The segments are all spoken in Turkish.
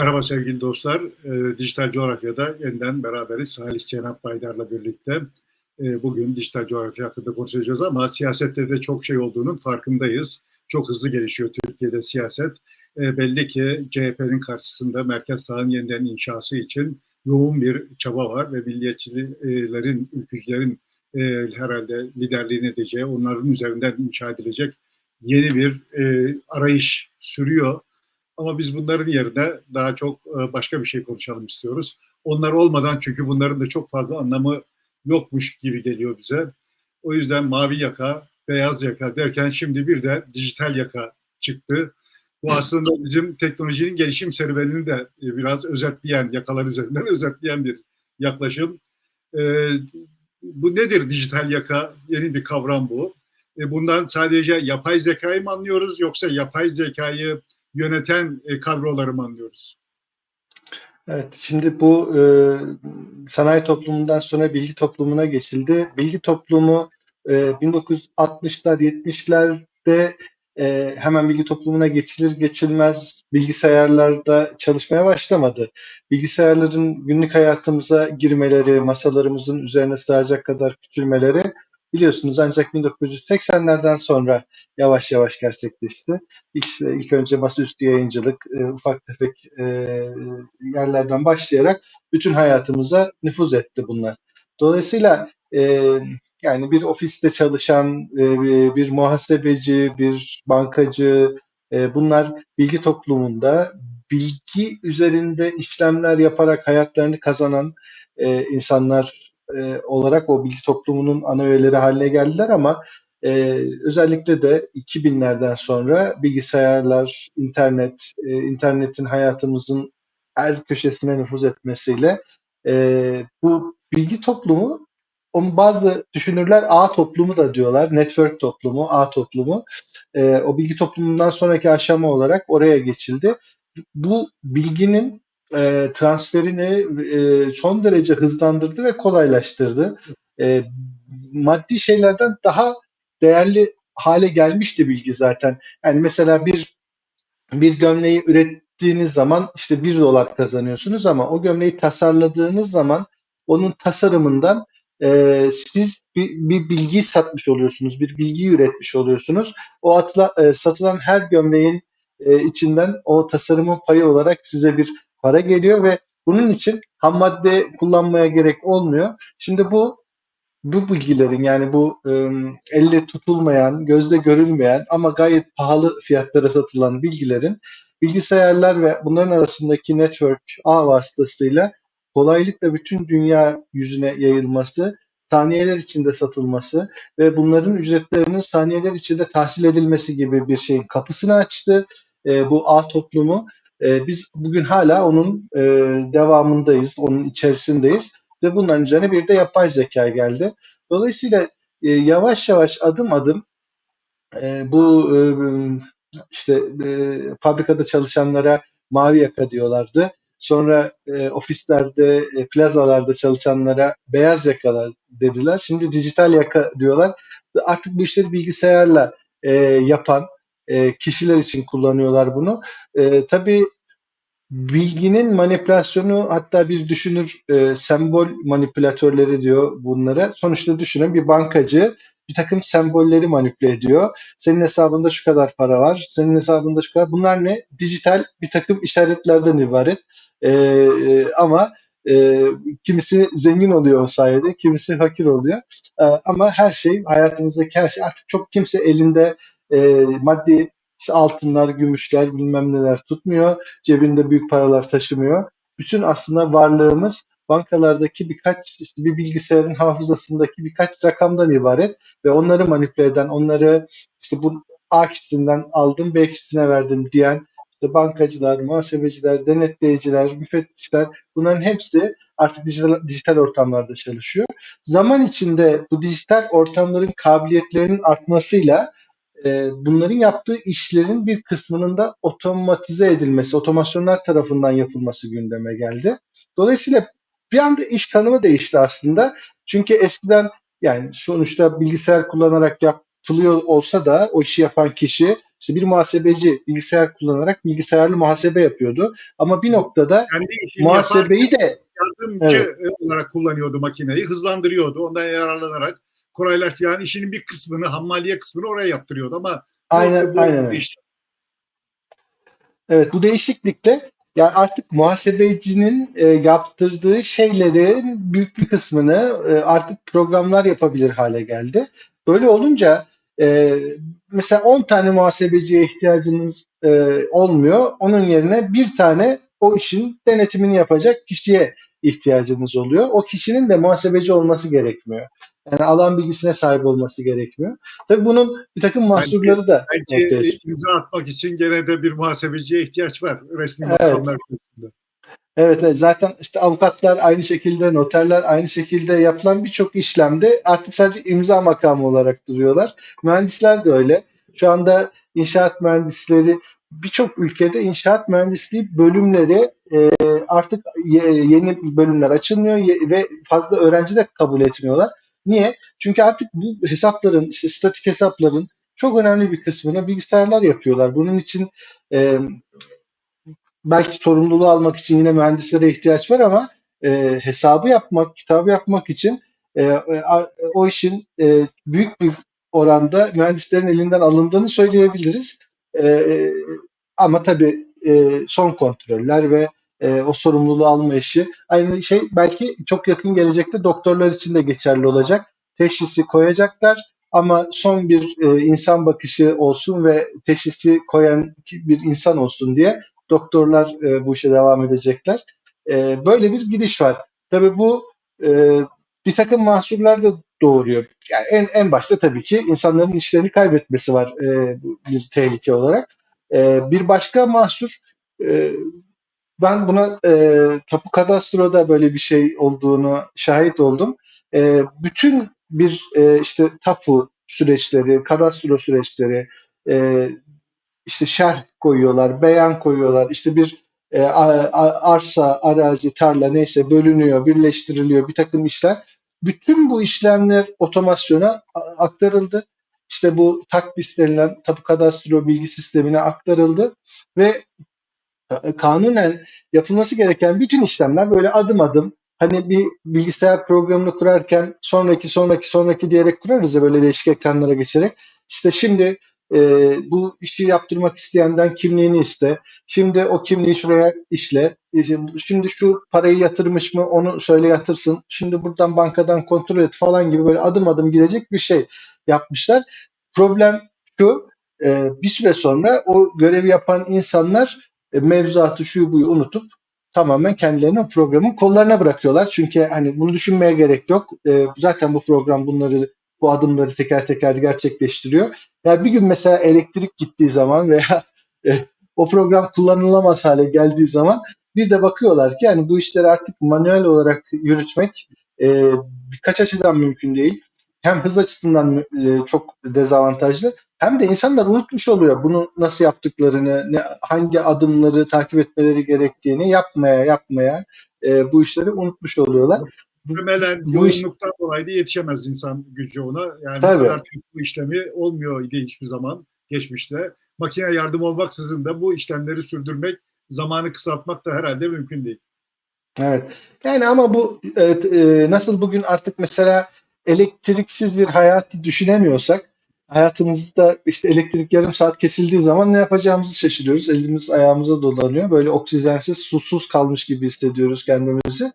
Merhaba sevgili dostlar. E, Dijital Coğrafya'da yeniden beraberiz. Salih Cenap Baydar'la birlikte. E, bugün dijital coğrafya hakkında konuşacağız ama siyasette de çok şey olduğunun farkındayız. Çok hızlı gelişiyor Türkiye'de siyaset. E, belli ki CHP'nin karşısında merkez sağın yeniden inşası için yoğun bir çaba var ve milliyetçilerin, ülkücülerin e, herhalde liderliğini edeceği, onların üzerinden inşa edilecek yeni bir e, arayış sürüyor ama biz bunların yerine daha çok e, başka bir şey konuşalım istiyoruz. Onlar olmadan çünkü bunların da çok fazla anlamı yokmuş gibi geliyor bize. O yüzden mavi yaka, beyaz yaka derken şimdi bir de dijital yaka çıktı. Bu aslında bizim teknolojinin gelişim serüvenini de e, biraz özetleyen, yakalar üzerinden özetleyen bir yaklaşım. E, bu nedir dijital yaka? Yeni bir kavram bu. Bundan sadece yapay zekayı mı anlıyoruz yoksa yapay zekayı yöneten e, kadroları anlıyoruz? Evet, şimdi bu e, sanayi toplumundan sonra bilgi toplumuna geçildi. Bilgi toplumu e, 1960'lar, 70'lerde e, hemen bilgi toplumuna geçilir geçilmez bilgisayarlarda çalışmaya başlamadı. Bilgisayarların günlük hayatımıza girmeleri, masalarımızın üzerine sığacak kadar küçülmeleri biliyorsunuz ancak 1980'lerden sonra yavaş yavaş gerçekleşti. İşte ilk önce masaüstü yayıncılık, e, ufak tefek e, yerlerden başlayarak bütün hayatımıza nüfuz etti bunlar. Dolayısıyla e, yani bir ofiste çalışan e, bir muhasebeci, bir bankacı, e, bunlar bilgi toplumunda bilgi üzerinde işlemler yaparak hayatlarını kazanan e, insanlar e, olarak o bilgi toplumunun ana öğeleri haline geldiler ama e, özellikle de 2000'lerden sonra bilgisayarlar, internet, e, internetin hayatımızın her köşesine nüfuz etmesiyle e, bu bilgi toplumu onun bazı düşünürler ağ toplumu da diyorlar. Network toplumu, ağ toplumu. E, o bilgi toplumundan sonraki aşama olarak oraya geçildi. Bu bilginin e, transferini e, son derece hızlandırdı ve kolaylaştırdı. E, maddi şeylerden daha değerli hale gelmişti bilgi zaten. Yani mesela bir bir gömleği ürettiğiniz zaman işte bir dolar kazanıyorsunuz ama o gömleği tasarladığınız zaman onun tasarımından e, siz bir, bir bilgi satmış oluyorsunuz, bir bilgi üretmiş oluyorsunuz. O atla, e, satılan her gömleğin e, içinden o tasarımın payı olarak size bir para geliyor ve bunun için ham madde kullanmaya gerek olmuyor. Şimdi bu bu bilgilerin yani bu e, elle tutulmayan, gözle görülmeyen ama gayet pahalı fiyatlara satılan bilgilerin bilgisayarlar ve bunların arasındaki network ağ vasıtasıyla kolaylıkla bütün dünya yüzüne yayılması, saniyeler içinde satılması ve bunların ücretlerinin saniyeler içinde tahsil edilmesi gibi bir şeyin kapısını açtı. E, bu ağ toplumu e, biz bugün hala onun e, devamındayız, onun içerisindeyiz ve bunların üzerine bir de yapay zeka geldi. Dolayısıyla e, yavaş yavaş adım adım e, bu e, işte e, fabrikada çalışanlara mavi yaka diyorlardı. Sonra e, ofislerde, e, plazalarda çalışanlara beyaz yakalar dediler. Şimdi dijital yaka diyorlar. Artık bu işleri bilgisayarla e, yapan, e, kişiler için kullanıyorlar bunu. E, tabii bilginin manipülasyonu hatta bir düşünür e, sembol manipülatörleri diyor bunlara. Sonuçta düşünün bir bankacı bir takım sembolleri manipüle ediyor. Senin hesabında şu kadar para var, senin hesabında şu kadar. Bunlar ne? Dijital bir takım işaretlerden ibaret. E, e, ama e, kimisi zengin oluyor o sayede, kimisi fakir oluyor. E, ama her şey, hayatımızdaki her şey artık çok kimse elinde e, maddi işte altınlar, gümüşler, bilmem neler tutmuyor. Cebinde büyük paralar taşımıyor. Bütün aslında varlığımız bankalardaki birkaç işte bir bilgisayarın hafızasındaki birkaç rakamdan ibaret ve onları manipüle eden, onları işte bu A kişisinden aldım, B kişisine verdim diyen işte bankacılar, muhasebeciler, denetleyiciler, müfettişler bunların hepsi artık dijital, dijital ortamlarda çalışıyor. Zaman içinde bu dijital ortamların kabiliyetlerinin artmasıyla e, bunların yaptığı işlerin bir kısmının da otomatize edilmesi, otomasyonlar tarafından yapılması gündeme geldi. Dolayısıyla bir anda iş tanımı değişti aslında. Çünkü eskiden yani sonuçta bilgisayar kullanarak yapılıyor olsa da o işi yapan kişi işte bir muhasebeci bilgisayar kullanarak bilgisayarlı muhasebe yapıyordu. Ama bir noktada işini muhasebeyi yaparken de yardımcı Evet. olarak kullanıyordu makineyi, hızlandırıyordu. Ondan yararlanarak kolaylaş yani işinin bir kısmını, hammaliye kısmını oraya yaptırıyordu ama aynen bu, aynen işte Evet bu değişiklikle yani artık muhasebecinin e, yaptırdığı şeylerin büyük bir kısmını e, artık programlar yapabilir hale geldi. Böyle olunca e, mesela 10 tane muhasebeciye ihtiyacınız e, olmuyor. Onun yerine bir tane o işin denetimini yapacak kişiye ihtiyacınız oluyor. O kişinin de muhasebeci olması gerekmiyor. Yani alan bilgisine sahip olması gerekmiyor. Tabii bunun bir takım mahsurları da belki ortaya e, çıkıyor. imza atmak için gene de bir muhasebeciye ihtiyaç var resmi Evet. makamlar konusunda. Evet, evet zaten işte avukatlar aynı şekilde, noterler aynı şekilde yapılan birçok işlemde artık sadece imza makamı olarak duruyorlar. Mühendisler de öyle. Şu anda inşaat mühendisleri birçok ülkede inşaat mühendisliği bölümleri e, artık ye- yeni bölümler açılmıyor ve fazla öğrenci de kabul etmiyorlar. Niye? Çünkü artık bu hesapların, işte statik hesapların çok önemli bir kısmını bilgisayarlar yapıyorlar. Bunun için e, belki sorumluluğu almak için yine mühendislere ihtiyaç var ama e, hesabı yapmak, kitabı yapmak için e, e, o işin e, büyük bir oranda mühendislerin elinden alındığını söyleyebiliriz. E, ama tabii e, son kontroller ve e, o sorumluluğu alma işi aynı şey belki çok yakın gelecekte doktorlar için de geçerli olacak. Teşhisi koyacaklar ama son bir e, insan bakışı olsun ve teşhisi koyan bir insan olsun diye doktorlar e, bu işe devam edecekler. E, böyle bir gidiş var. Tabii bu e, bir takım mahsurlar da doğuruyor. Yani en, en başta tabii ki insanların işlerini kaybetmesi var e, bir tehlike olarak. E, bir başka mahsur e, ben buna e, tapu kadastroda böyle bir şey olduğunu şahit oldum. E, bütün bir e, işte tapu süreçleri, kadastro süreçleri, e, işte şerh koyuyorlar, beyan koyuyorlar. İşte bir e, arsa, arazi, tarla neyse bölünüyor, birleştiriliyor bir takım işler. Bütün bu işlemler otomasyona aktarıldı. İşte bu takbis denilen tapu kadastro bilgi sistemine aktarıldı ve kanunen yapılması gereken bütün işlemler böyle adım adım hani bir bilgisayar programını kurarken sonraki sonraki sonraki diyerek kurarız ya böyle değişik ekranlara geçerek. İşte şimdi e, bu işi yaptırmak isteyenden kimliğini iste. Şimdi o kimliği şuraya işle. E, Şimdi şu parayı yatırmış mı onu söyle yatırsın. Şimdi buradan bankadan kontrol et falan gibi böyle adım adım gidecek bir şey yapmışlar. Problem şu e, bir süre sonra o görevi yapan insanlar e, mevzuatı şu buyu unutup tamamen kendilerini programın kollarına bırakıyorlar. Çünkü hani bunu düşünmeye gerek yok. E, zaten bu program bunları bu adımları teker teker gerçekleştiriyor. Yani bir gün mesela elektrik gittiği zaman veya e, o program kullanılamaz hale geldiği zaman bir de bakıyorlar ki yani bu işleri artık manuel olarak yürütmek e, birkaç açıdan mümkün değil. Hem hız açısından e, çok dezavantajlı hem de insanlar unutmuş oluyor bunu nasıl yaptıklarını, ne, hangi adımları takip etmeleri gerektiğini yapmaya yapmaya e, bu işleri unutmuş oluyorlar. Muhtemelen iş- yoğunluktan dolayı da yetişemez insan gücü ona. Yani Tabii. bu kadar bu işlemi olmuyor idi hiçbir zaman geçmişte. Makine yardım olmaksızın da bu işlemleri sürdürmek, zamanı kısaltmak da herhalde mümkün değil. Evet. Yani ama bu evet, e, nasıl bugün artık mesela elektriksiz bir hayatı düşünemiyorsak hayatımızda işte elektrik yarım saat kesildiği zaman ne yapacağımızı şaşırıyoruz. Elimiz ayağımıza dolanıyor. Böyle oksijensiz, susuz kalmış gibi hissediyoruz kendimizi.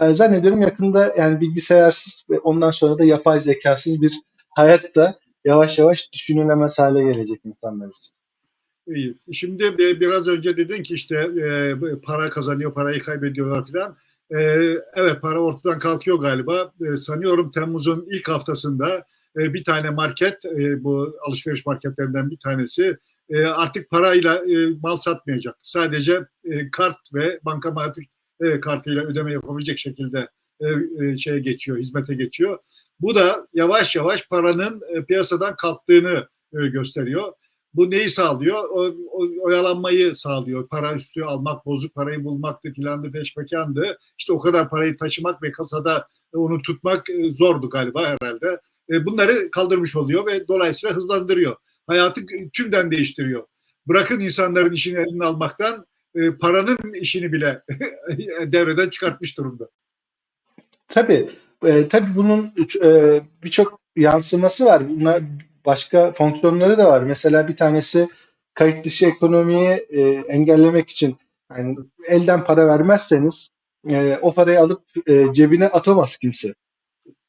E, zannediyorum yakında yani bilgisayarsız ve ondan sonra da yapay zekasız bir hayat da yavaş yavaş düşünülemez hale gelecek insanlar için. İyi. Şimdi e, biraz önce dedin ki işte e, para kazanıyor, parayı kaybediyorlar filan. E, evet para ortadan kalkıyor galiba. E, sanıyorum Temmuz'un ilk haftasında e, bir tane market, e, bu alışveriş marketlerinden bir tanesi e, artık parayla mal satmayacak. Sadece kart ve bankamatik kartıyla ödeme yapabilecek şekilde şeye geçiyor, hizmete geçiyor. Bu da yavaş yavaş paranın piyasadan kalktığını gösteriyor. Bu neyi sağlıyor? O, o, oyalanmayı sağlıyor. Para üstü almak, bozuk parayı bulmaktı filandı, peşmekandı. İşte o kadar parayı taşımak ve kasada onu tutmak zordu galiba herhalde. E, bunları kaldırmış oluyor ve dolayısıyla hızlandırıyor. hayatı tümden değiştiriyor. Bırakın insanların işini eline almaktan e, paranın işini bile devreden çıkartmış durumda. Tabii, e, tabii bunun e, birçok yansıması var. Bunlar başka fonksiyonları da var. Mesela bir tanesi kayıt dışı ekonomiyi e, engellemek için yani elden para vermezseniz e, o parayı alıp e, cebine atamaz kimse.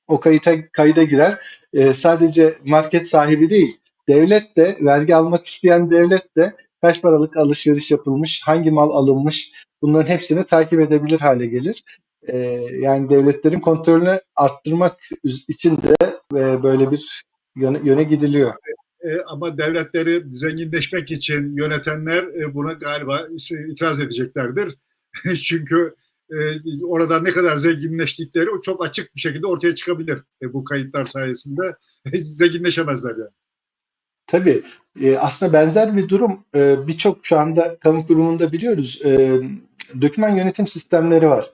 O kayıta kayda girer. E, sadece market sahibi değil, devlet de vergi almak isteyen devlet de kaç paralık alışveriş yapılmış, hangi mal alınmış bunların hepsini takip edebilir hale gelir. E, yani devletlerin kontrolünü arttırmak için de e, böyle bir yöne, yöne gidiliyor. E, ama devletleri zenginleşmek için yönetenler e, buna galiba itiraz edeceklerdir. Çünkü orada ne kadar zenginleştikleri çok açık bir şekilde ortaya çıkabilir e, bu kayıtlar sayesinde. zenginleşemezler yani. Tabii. E, aslında benzer bir durum e, birçok şu anda kamu kurumunda biliyoruz. E, döküman yönetim sistemleri var.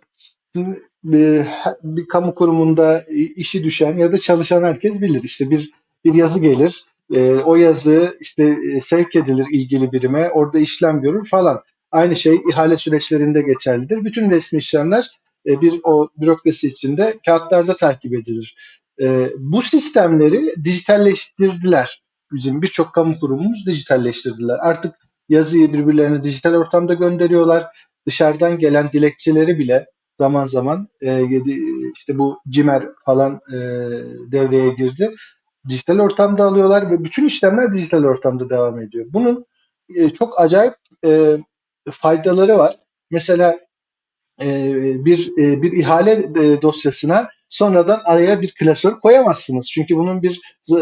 Şimdi e, bir kamu kurumunda işi düşen ya da çalışan herkes bilir. İşte bir bir yazı gelir. E, o yazı işte e, sevk edilir ilgili birime. Orada işlem görür falan. Aynı şey ihale süreçlerinde geçerlidir. Bütün resmi işlemler e, bir o bürokrasi içinde kağıtlarda takip edilir. E, bu sistemleri dijitalleştirdiler. Bizim birçok kamu kurumumuz dijitalleştirdiler. Artık yazıyı birbirlerine dijital ortamda gönderiyorlar. Dışarıdan gelen dilekçeleri bile zaman zaman e, işte bu CİMER falan e, devreye girdi. Dijital ortamda alıyorlar ve bütün işlemler dijital ortamda devam ediyor. Bunun e, çok acayip e, faydaları var. Mesela e, bir e, bir ihale e, dosyasına sonradan araya bir klasör koyamazsınız. Çünkü bunun bir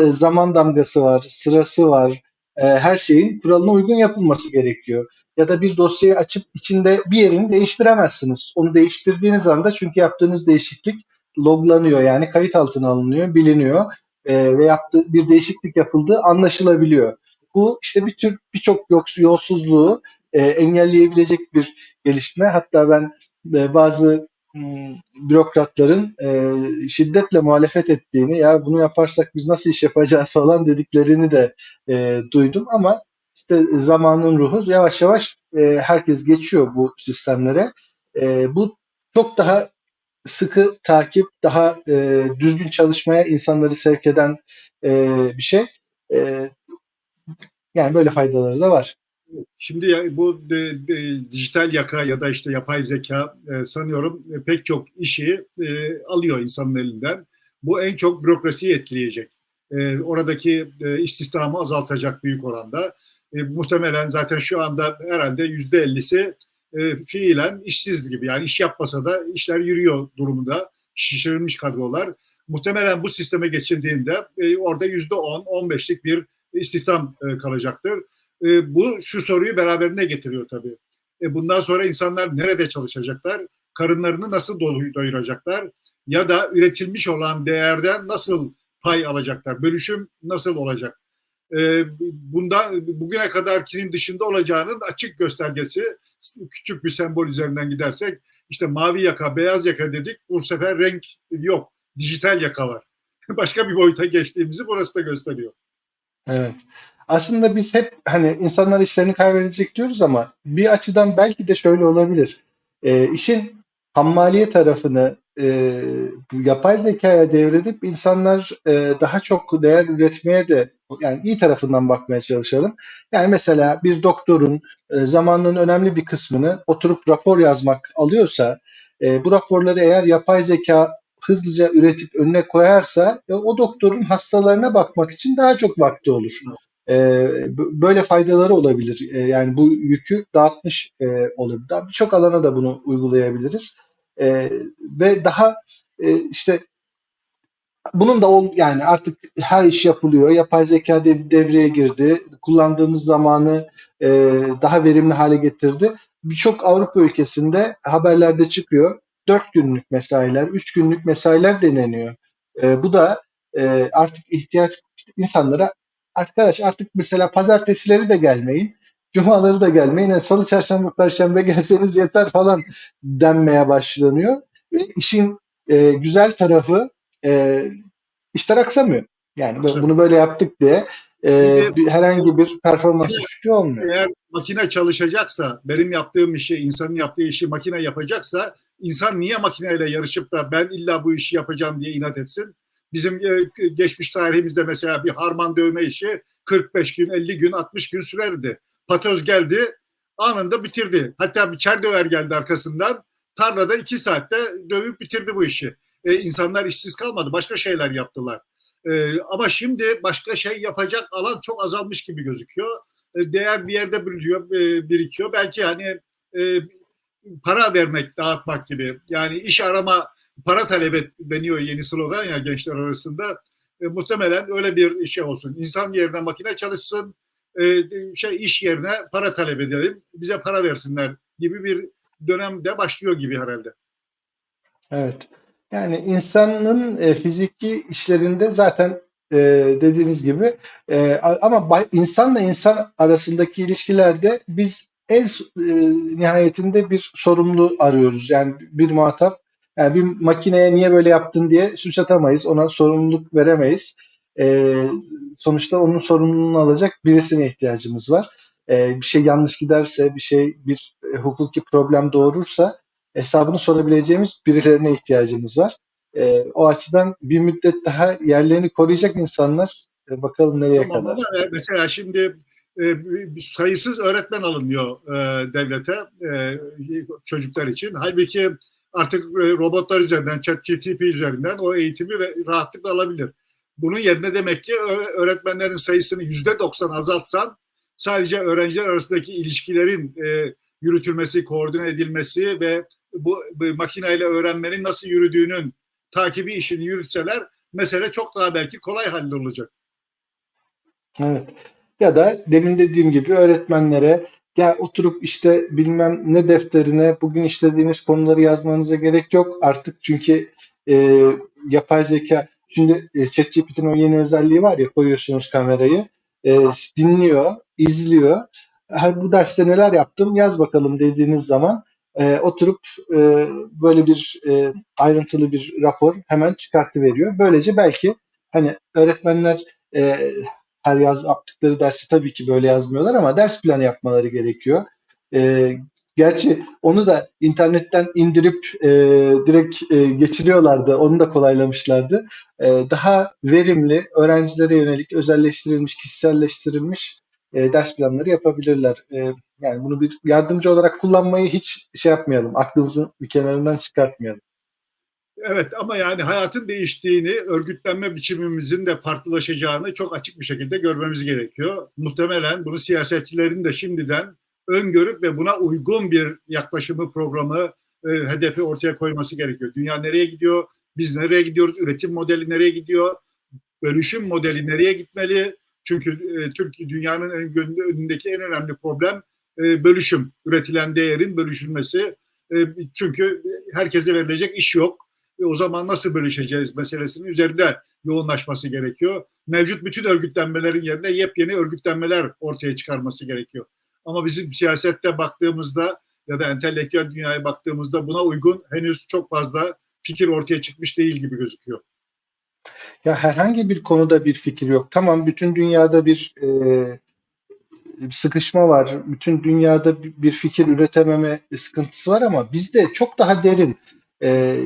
zaman damgası var, sırası var. Her şeyin kuralına uygun yapılması gerekiyor. Ya da bir dosyayı açıp içinde bir yerini değiştiremezsiniz. Onu değiştirdiğiniz anda çünkü yaptığınız değişiklik loglanıyor yani kayıt altına alınıyor, biliniyor ve yaptığı bir değişiklik yapıldığı anlaşılabiliyor. Bu işte bir tür birçok yolsuzluğu e, engelleyebilecek bir gelişme. Hatta ben e, bazı m, bürokratların e, şiddetle muhalefet ettiğini, ya bunu yaparsak biz nasıl iş yapacağız falan dediklerini de e, duydum. Ama işte zamanın ruhu yavaş yavaş e, herkes geçiyor bu sistemlere. E, bu çok daha sıkı takip, daha e, düzgün çalışmaya insanları sevk eden e, bir şey. E, yani böyle faydaları da var. Şimdi bu de, de, dijital yaka ya da işte yapay zeka e, sanıyorum e, pek çok işi e, alıyor insanın elinden. Bu en çok bürokrasiyi etkileyecek. E, oradaki e, istihdamı azaltacak büyük oranda. E, muhtemelen zaten şu anda herhalde yüzde ellisi e, fiilen işsiz gibi. Yani iş yapmasa da işler yürüyor durumunda. Şişirilmiş kadrolar. Muhtemelen bu sisteme geçildiğinde e, orada yüzde on, on beşlik bir istihdam e, kalacaktır. E, bu şu soruyu beraberine getiriyor tabii. E, bundan sonra insanlar nerede çalışacaklar? Karınlarını nasıl doyuracaklar? Ya da üretilmiş olan değerden nasıl pay alacaklar? Bölüşüm nasıl olacak? E, bundan bugüne kadarkinin dışında olacağının açık göstergesi küçük bir sembol üzerinden gidersek işte mavi yaka, beyaz yaka dedik. Bu sefer renk yok. Dijital yaka var. Başka bir boyuta geçtiğimizi burası da gösteriyor. Evet. Aslında biz hep hani insanlar işlerini kaybedecek diyoruz ama bir açıdan belki de şöyle olabilir. E, işin hammaliye tarafını e, yapay zekaya devredip insanlar e, daha çok değer üretmeye de yani iyi tarafından bakmaya çalışalım. Yani mesela bir doktorun e, zamanının önemli bir kısmını oturup rapor yazmak alıyorsa e, bu raporları eğer yapay zeka hızlıca üretip önüne koyarsa e, o doktorun hastalarına bakmak için daha çok vakti olur. E, böyle faydaları olabilir. E, yani bu yükü dağıtmış e. Daha birçok alana da bunu uygulayabiliriz. E, ve daha e, işte bunun da ol, yani artık her iş yapılıyor. Yapay zeka devreye girdi. Kullandığımız zamanı e, daha verimli hale getirdi. Birçok Avrupa ülkesinde haberlerde çıkıyor. 4 günlük mesailer, 3 günlük mesailer deneniyor. E, bu da e, artık ihtiyaç insanlara arkadaş artık mesela pazartesileri de gelmeyin, cumaları da gelmeyin, yani salı, çarşamba, perşembe gelseniz yeter falan denmeye başlanıyor. Ve işin e, güzel tarafı e, işler aksamıyor. Yani bunu böyle yaptık diye e, bir, herhangi bir performans düşüklüğü olmuyor. Eğer makine çalışacaksa, benim yaptığım işi, insanın yaptığı işi makine yapacaksa, insan niye makineyle yarışıp da ben illa bu işi yapacağım diye inat etsin? Bizim e, geçmiş tarihimizde mesela bir harman dövme işi 45 gün, 50 gün, 60 gün sürerdi. Patöz geldi, anında bitirdi. Hatta bir çerdöver geldi arkasından. Tarlada iki saatte dövüp bitirdi bu işi. E, insanlar işsiz kalmadı, başka şeyler yaptılar. E, ama şimdi başka şey yapacak alan çok azalmış gibi gözüküyor e, değer bir yerde birikiyor, e, birikiyor. Belki hani e, para vermek, dağıtmak gibi. Yani iş arama, para talep et deniyor yeni slogan ya gençler arasında. E, muhtemelen öyle bir şey olsun. İnsan yerine makine çalışsın, e, şey iş yerine para talep edelim, bize para versinler gibi bir dönemde başlıyor gibi herhalde. Evet. Yani insanın e, fiziki işlerinde zaten e, dediğiniz gibi e, ama ba- insanla insan arasındaki ilişkilerde biz en e, nihayetinde bir sorumlu arıyoruz. Yani bir muhatap yani bir makineye niye böyle yaptın diye suç atamayız. Ona sorumluluk veremeyiz. E, sonuçta onun sorumluluğunu alacak birisine ihtiyacımız var. E, bir şey yanlış giderse, bir şey bir e, hukuki problem doğurursa hesabını sorabileceğimiz birilerine ihtiyacımız var. E, o açıdan bir müddet daha yerlerini koruyacak insanlar e, bakalım nereye Tamam kadar. ama mesela şimdi e, sayısız öğretmen alınıyor e, devlete e, çocuklar için. Halbuki artık e, robotlar üzerinden, ChatGPT üzerinden o eğitimi ve rahatlıkla alabilir. Bunun yerine demek ki öğ- öğretmenlerin sayısını yüzde doksan azaltsan sadece öğrenciler arasındaki ilişkilerin e, yürütülmesi, koordine edilmesi ve bu, bu makineyle öğrenmenin nasıl yürüdüğünün takibi işini yürütseler mesele çok daha belki kolay hallolacak. Evet. Ya da demin dediğim gibi öğretmenlere ya oturup işte bilmem ne defterine bugün işlediğiniz konuları yazmanıza gerek yok artık çünkü e, yapay zeka şimdi e, ChatGPT'nin o yeni özelliği var ya koyuyorsunuz kamerayı e, dinliyor, izliyor. Ha, bu derste neler yaptım yaz bakalım dediğiniz zaman e, oturup e, böyle bir e, ayrıntılı bir rapor hemen çıkartıveriyor. Böylece belki hani öğretmenler e, her yaz yaptıkları dersi tabii ki böyle yazmıyorlar ama ders planı yapmaları gerekiyor. E, gerçi onu da internetten indirip e, direkt e, geçiriyorlardı. Onu da kolaylamışlardı. E, daha verimli, öğrencilere yönelik özelleştirilmiş, kişiselleştirilmiş e, ders planları yapabilirler. E, yani bunu bir yardımcı olarak kullanmayı hiç şey yapmayalım. Aklımızın bir kenarından çıkartmayalım. Evet ama yani hayatın değiştiğini, örgütlenme biçimimizin de farklılaşacağını çok açık bir şekilde görmemiz gerekiyor. Muhtemelen bunu siyasetçilerin de şimdiden öngörüp ve buna uygun bir yaklaşımı, programı, e, hedefi ortaya koyması gerekiyor. Dünya nereye gidiyor? Biz nereye gidiyoruz? Üretim modeli nereye gidiyor? Bölüşüm modeli nereye gitmeli? Çünkü e, Türkiye dünyanın en, önündeki en önemli problem e, bölüşüm. Üretilen değerin bölüşülmesi. E, çünkü herkese verilecek iş yok. E, o zaman nasıl bölüşeceğiz meselesinin üzerinde yoğunlaşması gerekiyor. Mevcut bütün örgütlenmelerin yerine yepyeni örgütlenmeler ortaya çıkarması gerekiyor. Ama bizim siyasette baktığımızda ya da entelektüel dünyaya baktığımızda buna uygun henüz çok fazla fikir ortaya çıkmış değil gibi gözüküyor. Ya herhangi bir konuda bir fikir yok. Tamam bütün dünyada bir e, sıkışma var. Bütün dünyada bir fikir üretememe sıkıntısı var ama bizde çok daha derin. E,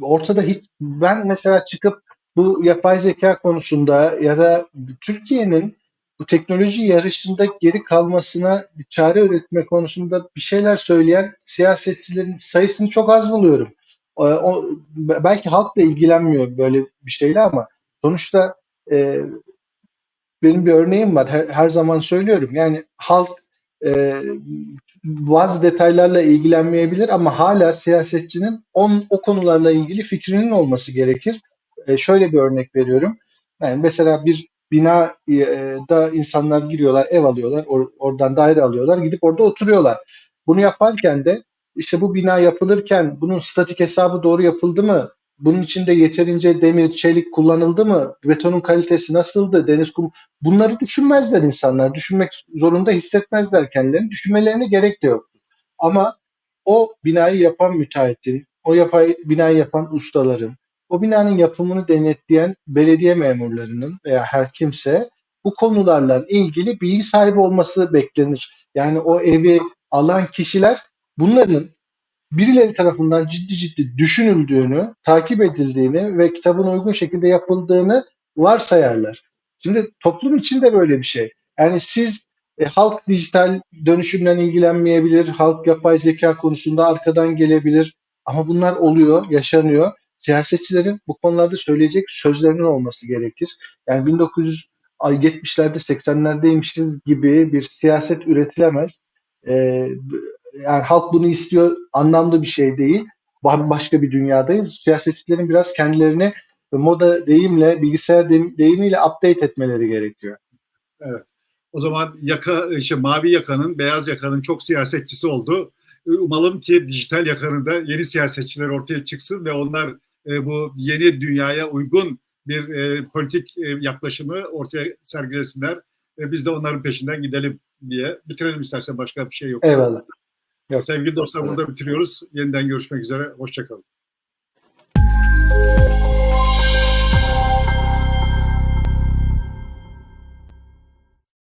ortada hiç ben mesela çıkıp bu yapay zeka konusunda ya da Türkiye'nin bu teknoloji yarışında geri kalmasına bir çare üretme konusunda bir şeyler söyleyen siyasetçilerin sayısını çok az buluyorum. O, o- belki halk da ilgilenmiyor böyle bir şeyle ama sonuçta e, benim bir örneğim var. Her, her zaman söylüyorum. Yani halk e, bazı detaylarla ilgilenmeyebilir ama hala siyasetçinin on, o konularla ilgili fikrinin olması gerekir. E, şöyle bir örnek veriyorum. Yani mesela bir bina e, da insanlar giriyorlar, ev alıyorlar, or- oradan daire alıyorlar, gidip orada oturuyorlar. Bunu yaparken de işte bu bina yapılırken bunun statik hesabı doğru yapıldı mı? Bunun içinde yeterince demir, çelik kullanıldı mı? Betonun kalitesi nasıldı? Deniz kum Bunları düşünmezler insanlar. Düşünmek zorunda hissetmezler kendilerini. Düşünmelerine gerek de yoktur. Ama o binayı yapan müteahhitin, o yapay binayı yapan ustaların, o binanın yapımını denetleyen belediye memurlarının veya her kimse bu konularla ilgili bilgi sahibi olması beklenir. Yani o evi alan kişiler bunların birileri tarafından ciddi ciddi düşünüldüğünü, takip edildiğini ve kitabın uygun şekilde yapıldığını varsayarlar. Şimdi toplum için de böyle bir şey. Yani siz e, halk dijital dönüşümden ilgilenmeyebilir, halk yapay zeka konusunda arkadan gelebilir ama bunlar oluyor, yaşanıyor. Siyasetçilerin bu konularda söyleyecek sözlerinin olması gerekir. Yani 1970'lerde 80'lerdeymişiz gibi bir siyaset üretilemez. Ee, yani halk bunu istiyor anlamda bir şey değil. Başka bir dünyadayız. Siyasetçilerin biraz kendilerini moda deyimle, bilgisayar deyimiyle update etmeleri gerekiyor. Evet. O zaman yaka, işte mavi yakanın, beyaz yakanın çok siyasetçisi oldu. Umalım ki dijital yakanın da yeni siyasetçiler ortaya çıksın ve onlar e, bu yeni dünyaya uygun bir e, politik e, yaklaşımı ortaya sergilesinler. E, biz de onların peşinden gidelim diye. Bitirelim istersen başka bir şey yok. Eyvallah. Yok. Sevgili dostlar burada bitiriyoruz. Yeniden görüşmek üzere. Hoşçakalın.